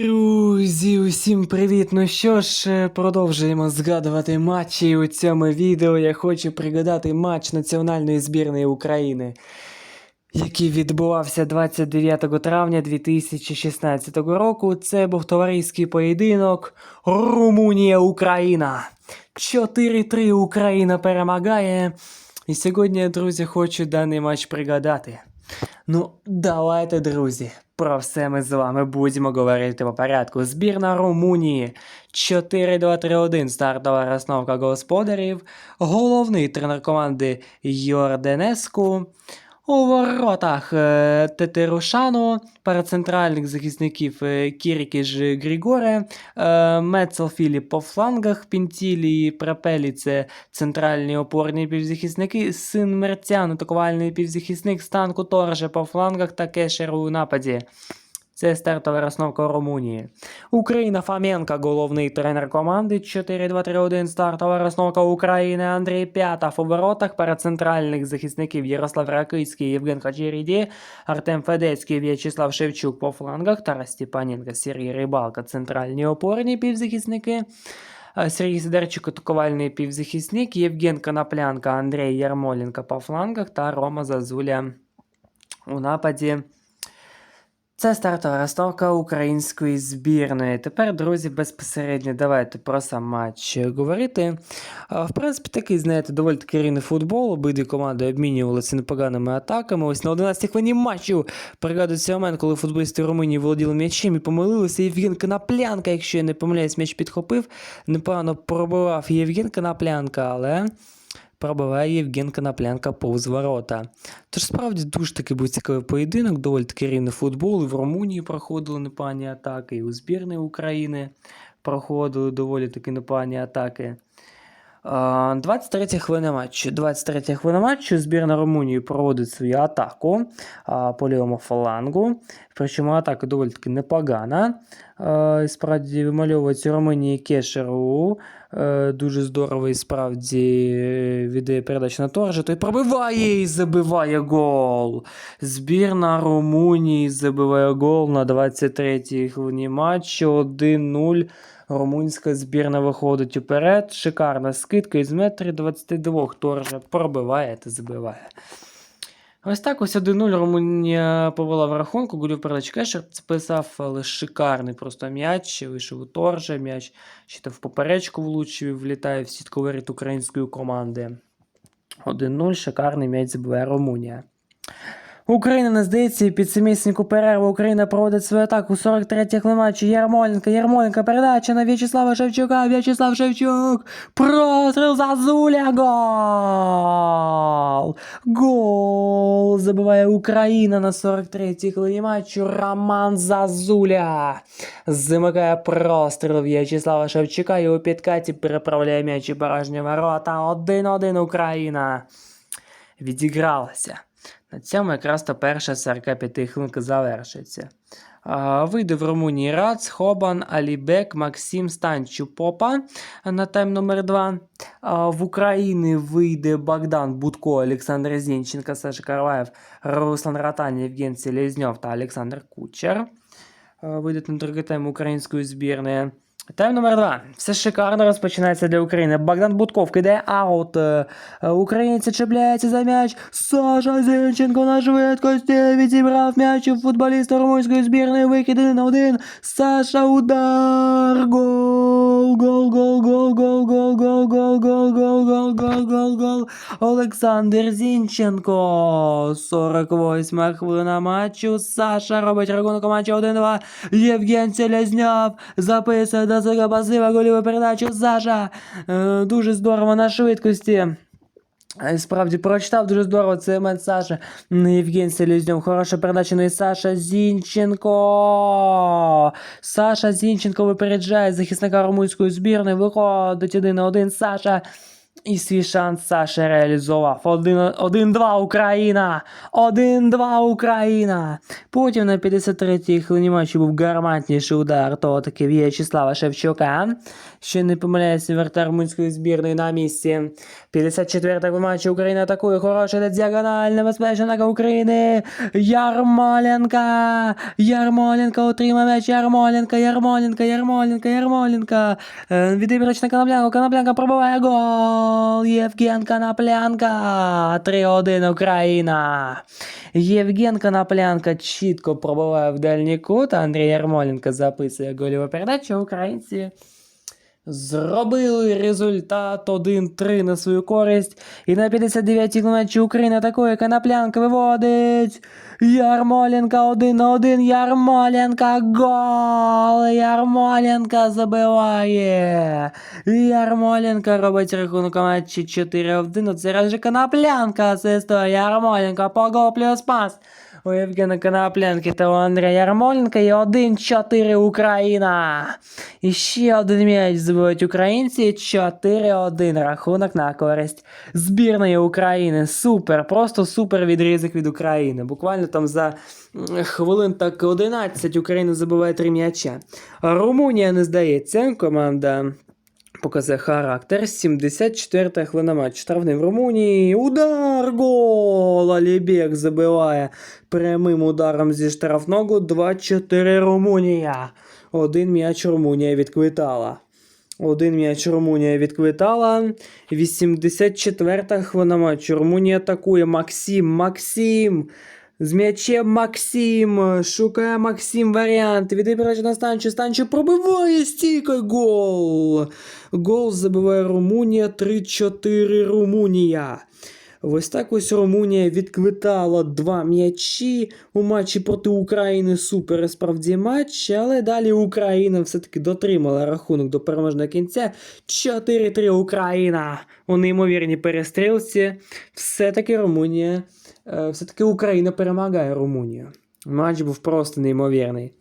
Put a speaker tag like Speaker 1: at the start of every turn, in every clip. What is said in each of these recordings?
Speaker 1: Друзі, усім привіт! Ну що ж, е, продовжуємо згадувати матчі. У цьому відео я хочу пригадати матч національної збірної України, який відбувався 29 травня 2016 року. Це був товариський поєдинок Румунія-Україна. 4-3 Україна перемагає. І сьогодні, друзі, хочу даний матч пригадати. Ну, давайте, друзі, про все ми з вами будемо говорити по порядку. Збірна Румунії 4-2-3-1 стартова розновка господарів. Головний тренер команди Йорденеску. У воротах е, Тетерушано, пара центральних захисників е, Кірікіж Грігоре, е, Мецел Філіп по флангах, Пінтілі і Прапелі це центральні опорні півзахисники, син Мерцян, атакувальний півзахисник, Станку Торже по флангах та Кешер у нападі. Це стартова розновка Румунії. Україна Фоменко, головний тренер команди. 4-2-3-1 стартова розновка України. Андрій П'ятов у воротах. Пара центральних захисників Ярослав Ракицький, Євген Хачеріді, Артем Федецький, В'ячеслав Шевчук по флангах. Тарас Степаненко, Сергій Рибалка, центральні опорні півзахисники. Сергій Сидорчук, атакувальний півзахисник, Євген Коноплянка, Андрій Ярмоленко по флангах та Рома Зазуля у нападі. Це стартова розстановка української збірної. Тепер, друзі, безпосередньо давайте про сам матч говорити. В принципі, такий, знаєте, доволі таки рівний футбол. Обидві команди обмінювалися непоганими атаками. Ось на 11-й хвилині матчу пригадується момент, коли футболісти Румунії володіли м'ячем і помилилися. Євген Коноплянка, якщо я не помиляюсь, м'яч підхопив. Непогано пробивав Євген Коноплянка, але пробиває Євген Коноплянка повз ворота. Тож справді дуже таки був цікавий поєдинок, доволі таки рівний футбол. І в Румунії проходили непогані атаки, і у збірної України проходили доволі таки непогані атаки. А, 23 хвилина матчу. 23 хвилина матчу. Збірна Румунії проводить свою атаку а, по лівому фалангу. Причому атака доволі таки непогана. І справді вимальовується Румунії Кешеру. Е, Дуже здорово і справді е, віддає передачу на Торжа. Той пробиває і забиває гол. Збірна Румунії забиває гол на 23-й хвилині матчу. 1-0. Румунська збірна виходить уперед. Шикарна скидка із метрів 22 Торжа пробиває та забиває. Ось так ось 1-0 Румунія повела в рахунку. Гулів передач Кешер списав, але шикарний просто м'яч. Вийшов у Торжа, м'яч ще там в поперечку влучив, влітає в сітковий ряд української команди. 1-0, шикарний м'яч забиває Румунія. Україна не здається, під самісіньку перерву Україна проводить свою атаку 43-й хвилин матчу. Ярмоленко, Ярмоленко, передача на В'ячеслава Шевчука, В'ячеслав Шевчук, простріл Зазуля, гол! Гол! Забиває Україна на 43-й хвилині матчу. Роман Зазуля замикає простріл В'ячеслава Шевчука і у підкаті переправляє м'яч у порожні ворота. 1-1 Україна відігралася. На цьому якраз то перша 45 хвилинка завершиться. Вийде в Румунії Рац, Хобан, Алібек, Максим Станчу Попа на тайм номер 2 В Україні вийде Богдан Будко, Олександр Зінченко, Саша Карваєв, Руслан Ратан, Євген Селезньов та Олександр Кучер. Вийдуть на другий тайм української збірної. Тайм номер 2. Все шикарно розпочинається для України. Богдан Будков кидає аут. Е, е, Українці чіпляються за м'яч. Саша Зінченко на швидкості відібрав м'яч у футболіста румунської збірної. Викид 1 на один. Саша удар. Гол. Гол, гол, гол, гол, гол, гол, гол, гол, гол, гол, гол, гол. Олександр Зінченко. 48 хвилина матчу. Саша робить рахунок у матчі 1-2. Євген Селезньов записує до свого пасива голіву передачу Саша. Е, дуже здорово на швидкості. Е, Справді прочитав дуже здорово це момент Саша. М, Євген Селезньов. Хороша передача. Ну і Саша Зінченко. Саша Зінченко випереджає захисника румунської збірної. Виходить один на один. Саша. І свій шанс Саша реалізував. 1-2 Україна! 1-2 Україна! Потім на 53-й хвилині матчу був гарматніший удар того таки В'ячеслава Шевчука. Ще не помиляється вертар румунської збірної на місці. 54-й матчі Україна атакує. Хороший на діагональ, небезпечна України. Ярмоленка! Ярмоленка отримав м'яч. Ярмоленка, Ярмоленка, Ярмоленка, Ярмоленка. Е, Відібрач на Коноплянка пробиває гол. Євген Коноплянка. 3-1 Україна. Євген Коноплянка чітко пробиває в дальній кут. Андрій Ярмоленко записує гольову передачу. Українці Зробили результат 1-3 на свою користь. І на 59-й матчі Україна атакує Коноплянка виводить. Ярмоленка 1 на 1. Ярмоленка гол. Ярмоленка забиває. Ярмоленка робить рахунок матчі 4-1. Оце раз же Коноплянка асистує. Ярмоленка по гол плюс пас. У Євгена Коноплянки та у Андрія Ярмоленка є 1-4 Україна. І ще один м'яч забивають українці. 4-1 рахунок на користь збірної України. Супер, просто супер відрізок від України. Буквально там за хвилин так 11 Україна забиває 3 м'яча. Румунія не здається. Команда показує характер. 74 хвилина матч. Штрафний в Румунії. Удар! Гол! Алібек забиває прямим ударом зі штрафного. 2-4 Румунія. Один м'яч Румунія відквитала. Один м'яч Румунія відквитала. 84 хвилина матчу. Румунія атакує. Максим, Максим. З м'ячем Максим. Шукає Максим варіант. Відібрати на станчу. Станчу пробиває стійкою. Гол. Гол забиває Румунія. 3-4 Румунія. Ось так ось Румунія відквитала два м'ячі у матчі проти України. Супер справді матч, але далі Україна все-таки дотримала рахунок до переможного кінця. 4-3 Україна. У неймовірній перестрілці. Все-таки Румунія. Е, Все-таки Україна перемагає Румунію. Матч був просто неймовірний.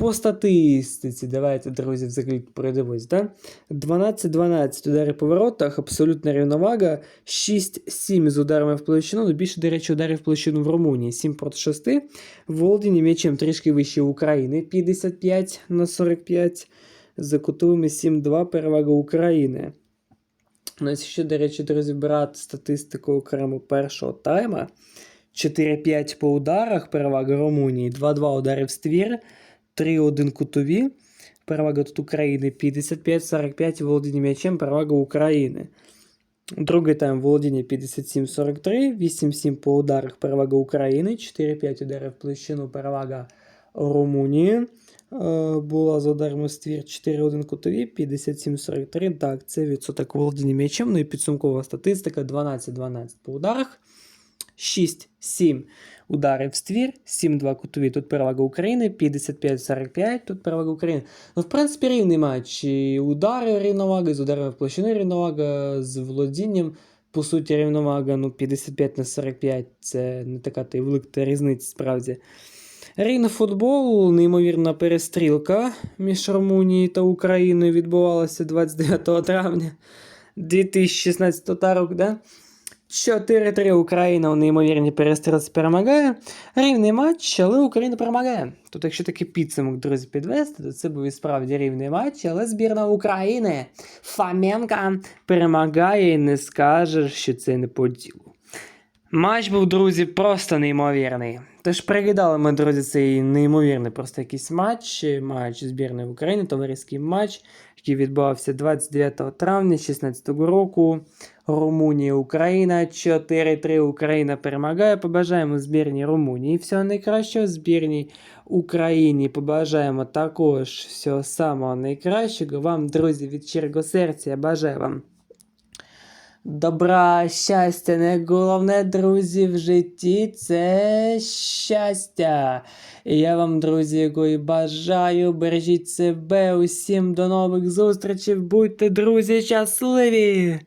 Speaker 1: По статистиці, давайте, друзі, взагалі пройдемось, да? 12-12 удари по воротах, абсолютна рівновага, 6-7 з ударами в площину, ну, більше, до речі, ударів в площину в Румунії, 7 проти 6. Володіння м'ячем трішки вище України, 55 на 45, за кутовими 7-2 перевага України. Ну, якщо, до речі, друзі, брати статистику окремо першого тайма, 4-5 по ударах перевага Румунії, 2-2 удари в ствір, 3-1 кутові. Перевага тут України 55-45 володіння м'ячем, перевага України. Другий тайм володіння 57-43, 8-7 по ударах перевага України, 4-5 ударів в площину, перевага Румунії. Е, Була з ударами ствір 4-1 кутові, 57-43. Так, це відсоток володіння м'ячем. Ну і підсумкова статистика 12-12 по ударах. 6-7 ударів в ствір, 7-2 кутові. Тут перевага України, 55-45, тут перевага України. Ну, в принципі, рівний матч. І удари рівновага, з ударами в площину рівновага, з володінням. По суті, рівновага ну, 55 на 45 це не така та й велика різниця справді. Рівний футбол, неймовірна перестрілка між Румунією та Україною відбувалася 29 травня 2016 року, да? 4-3 Україна у неймовірній перестрілці перемагає. Рівний матч, але Україна перемагає. Тут, якщо такий підсумок, друзі, підвести, то це був і справді рівний матч, але збірна України Фаменка перемагає і не скажеш, що це не по ділу. Матч був, друзі, просто неймовірний. Тож пригадали ми, друзі, цей неймовірний просто якийсь матч, матч збірної України, товариський матч, який відбувався 29 травня 2016 року. Румунія, Україна, 4-3 Україна перемагає. Побажаємо збірній Румунії всього найкращого, збірній Україні побажаємо також всього самого найкращого. Вам, друзі, від щирого серця я бажаю вам добра, щастя, не головне, друзі, в житті це щастя. І я вам, друзі, його і бажаю. Бережіть себе, усім до нових зустрічей. Будьте, друзі, щасливі!